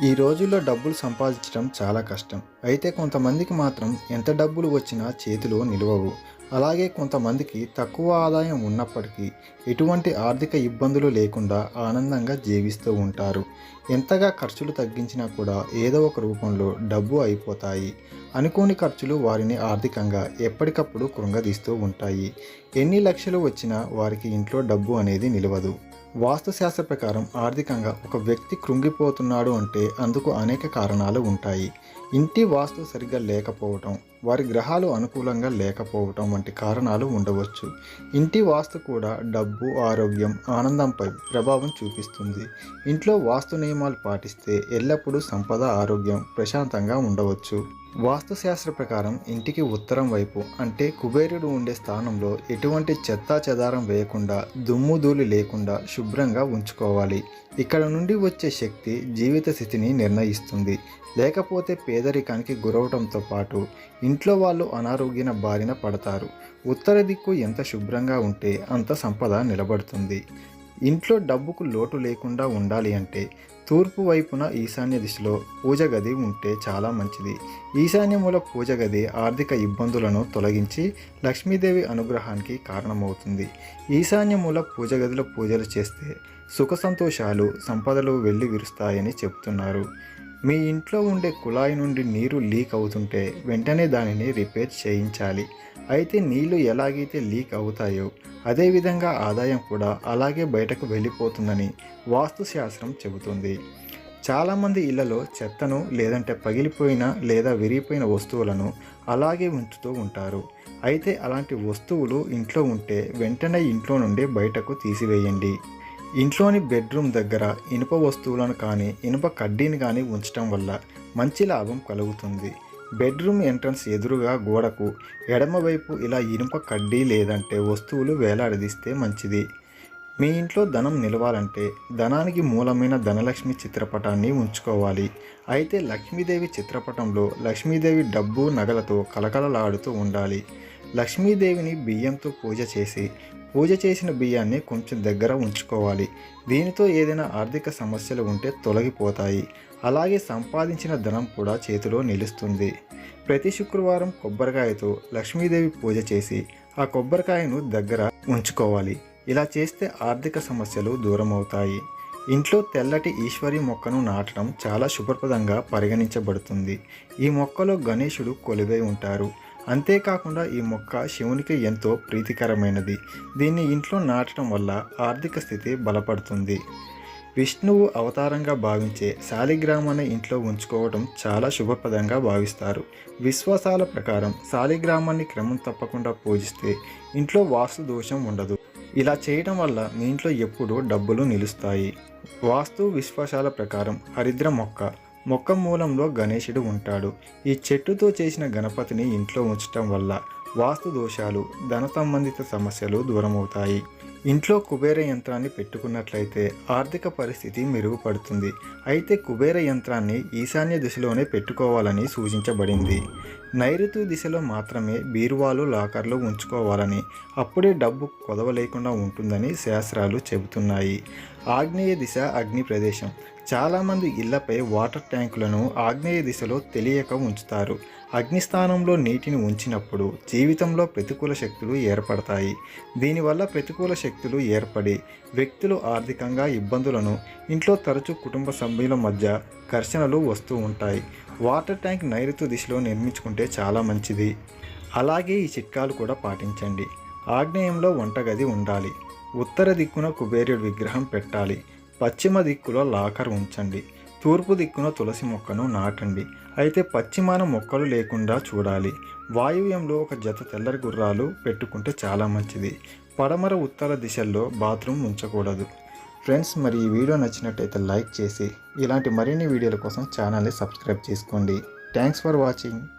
ఈ రోజుల్లో డబ్బులు సంపాదించడం చాలా కష్టం. అయితే కొంతమందికి మాత్రం ఎంత డబ్బులు వచ్చినా చేతిలో నిలవవు. అలాగే కొంతమందికి తక్కువ ఆదాయం ఉన్నప్పటికీ ఎటువంటి ఆర్థిక ఇబ్బందులు లేకుండా ఆనందంగా జీవిస్తూ ఉంటారు. ఎంతగా ఖర్చులు తగ్గించినా కూడా ఏదో ఒక రూపంలో డబ్బు అయిపోతాయి. అనుకోని ఖర్చులు వారిని ఆర్థికంగా ఎప్పటికప్పుడు కృంగదీస్తూ ఉంటాయి. ఎన్ని లక్షలు వచ్చినా వారికి ఇంట్లో డబ్బు అనేది నిలవదు. వాస్తుశాస్త్ర ప్రకారం ఆర్థికంగా ఒక వ్యక్తి కృంగిపోతున్నాడు అంటే అందుకు అనేక కారణాలు ఉంటాయి. ఇంటి వాస్తు సరిగ్గా లేకపోవటం వారి గ్రహాలు అనుకూలంగా లేకపోవటం వంటి కారణాలు ఉండవచ్చు. ఇంటి వాస్తు కూడా డబ్బు ఆరోగ్యం ఆనందంపై ప్రభావం చూపిస్తుంది. ఇంట్లో వాస్తు నియమాలు పాటిస్తే ఎల్లప్పుడూ సంపద ఆరోగ్యం ప్రశాంతంగా ఉండవచ్చు. వాస్తుశాస్త్ర ప్రకారం ఇంటికి ఉత్తరం వైపు అంటే కుబేరుడు ఉండే స్థానంలో ఎటువంటి చెత్తా చెదారం వేయకుండా దుమ్ము ధూళి లేకుండా శుభ్రంగా ఉంచుకోవాలి. ఇక్కడ నుండి వచ్చే శక్తి జీవిత స్థితిని నిర్ణయిస్తుంది. లేకపోతే పేదరికానికి గురవడంతో పాటు ఇంట్లో వాళ్ళు అనారోగ్యన బారిన పడతారు. ఉత్తర దిక్కు ఎంత శుభ్రంగా ఉంటే అంత సంపద నిలబడుతుంది. ఇంట్లో డబ్బుకు లోటు లేకుండా ఉండాలి అంటే తూర్పు వైపున ఈశాన్య దిశలో పూజ గది ఉంటే చాలా మంచిది. ఈశాన్యముల పూజ గది ఆర్థిక ఇబ్బందులను తొలగించి లక్ష్మీదేవి అనుగ్రహానికి కారణమవుతుంది. ఈశాన్యముల పూజ గదిలో పూజలు చేస్తే సుఖ సంతోషాలు సంపదలు వెళ్ళి విరుస్తాయని చెప్తున్నారు. మీ ఇంట్లో ఉండే కుళాయి నుండి నీరు లీక్ అవుతుంటే వెంటనే దానిని రిపేర్ చేయించాలి. అయితే నీళ్ళు ఎలాగైతే లీక్ అవుతాయో అదేవిధంగా ఆదాయం కూడా అలాగే బయటకు వెళ్ళిపోతుందని వాస్తుశాస్త్రం చెబుతుంది. చాలామంది ఇళ్ళలో చెత్తను లేదంటే పగిలిపోయిన లేదా విరిగిపోయిన వస్తువులను అలాగే ఉంచుతూ ఉంటారు. అయితే అలాంటి వస్తువులు ఇంట్లో ఉంటే వెంటనే ఇంట్లో నుండి బయటకు తీసివేయండి. ఇంట్లోని బెడ్రూమ్ దగ్గర ఇనుప వస్తువులను కానీ ఇనుప కడ్డీని కానీ ఉంచడం వల్ల మంచి లాభం కలుగుతుంది. బెడ్రూమ్ ఎంట్రన్స్ ఎదురుగా గోడకు ఎడమవైపు ఇలా ఇనుప కడ్డీ లేదంటే వస్తువులు వేలాడదీస్తే మంచిది. మీ ఇంట్లో ధనం నిలవాలంటే ధనానికి మూలమైన ధనలక్ష్మి చిత్రపటాన్ని ఉంచుకోవాలి. అయితే లక్ష్మీదేవి చిత్రపటంలో లక్ష్మీదేవి డబ్బు నగలతో కలకలలాడుతూ ఉండాలి. లక్ష్మీదేవిని బియ్యంతో పూజ చేసి పూజ చేసిన బియ్యాన్ని కొంచెం దగ్గర ఉంచుకోవాలి. దీనితో ఏదైనా ఆర్థిక సమస్యలు ఉంటే తొలగిపోతాయి. అలాగే సంపాదించిన ధనం కూడా చేతిలో నిలుస్తుంది. ప్రతి శుక్రవారం కొబ్బరికాయతో లక్ష్మీదేవి పూజ చేసి ఆ కొబ్బరికాయను దగ్గర ఉంచుకోవాలి. ఇలా చేస్తే ఆర్థిక సమస్యలు దూరం అవుతాయి ఇంట్లో తెల్లటి ఈశ్వరి మొక్కను నాటడం చాలా శుభప్రదంగా పరిగణించబడుతుంది. ఈ మొక్కలో గణేశుడు కొలువై ఉంటారు. అంతేకాకుండా ఈ మొక్క శివునికి ఎంతో ప్రీతికరమైనది. దీన్ని ఇంట్లో నాటడం వల్ల ఆర్థిక స్థితి బలపడుతుంది. విష్ణువు అవతారంగా భావించే శాలిగ్రామాన్ని ఇంట్లో ఉంచుకోవడం చాలా శుభప్రదంగా భావిస్తారు. విశ్వాసాల ప్రకారం శాలిగ్రామాన్ని క్రమం తప్పకుండా పూజిస్తే ఇంట్లో వాస్తు దోషం ఉండదు. ఇలా చేయడం వల్ల మీ ఇంట్లో ఎప్పుడూ డబ్బులు నిలుస్తాయి. వాస్తు విశ్వాసాల ప్రకారం హరిద్ర మొక్క మొక్క మూలంలో గణేశుడు ఉంటాడు. ఈ చెట్టుతో చేసిన గణపతిని ఇంట్లో ఉంచటం వల్ల వాస్తు దోషాలు ధన సంబంధిత సమస్యలు దూరమవుతాయి. ఇంట్లో కుబేర యంత్రాన్ని పెట్టుకున్నట్లయితే ఆర్థిక పరిస్థితి మెరుగుపడుతుంది. అయితే కుబేర యంత్రాన్ని ఈశాన్య దిశలోనే పెట్టుకోవాలని సూచించబడింది. నైరుతి దిశలో మాత్రమే బీరువాలు లాకర్లు ఉంచుకోవాలని అప్పుడే డబ్బు కొదవ లేకుండా ఉంటుందని శాస్త్రాలు చెబుతున్నాయి. ఆగ్నేయ దిశ అగ్ని ప్రదేశం. చాలామంది ఇళ్ళపై వాటర్ ట్యాంకులను ఆగ్నేయ దిశలో తెలియక ఉంచుతారు. అగ్నిస్థానంలో నీటిని ఉంచినప్పుడు జీవితంలో ప్రతికూల శక్తులు ఏర్పడతాయి. దీనివల్ల ప్రతికూల శక్తులు ఏర్పడి వ్యక్తులు ఆర్థికంగా ఇబ్బందులను ఇంట్లో తరచూ కుటుంబ సభ్యుల మధ్య ఘర్షణలు వస్తూ ఉంటాయి. వాటర్ ట్యాంక్ నైరుతి దిశలో నిర్మించుకుంటే చాలా మంచిది. అలాగే ఈ చిట్కాలు కూడా పాటించండి. ఆగ్నేయంలో వంటగది ఉండాలి. ఉత్తర దిక్కున కుబేరుడు విగ్రహం పెట్టాలి. పశ్చిమ దిక్కులో లాకర్ ఉంచండి. తూర్పు దిక్కున తులసి మొక్కను నాటండి. అయితే పశ్చిమాన మొక్కలు లేకుండా చూడాలి. వాయువ్యంలో ఒక జత తెల్లరి గుర్రాలు పెట్టుకుంటే చాలా మంచిది. పడమర ఉత్తర దిశల్లో బాత్రూమ్ ఉంచకూడదు. ఫ్రెండ్స్ మరి ఈ వీడియో నచ్చినట్టయితే లైక్ చేసి ఇలాంటి మరిన్ని వీడియోల కోసం ఛానల్ని సబ్స్క్రైబ్ చేసుకోండి. Thanks for watching.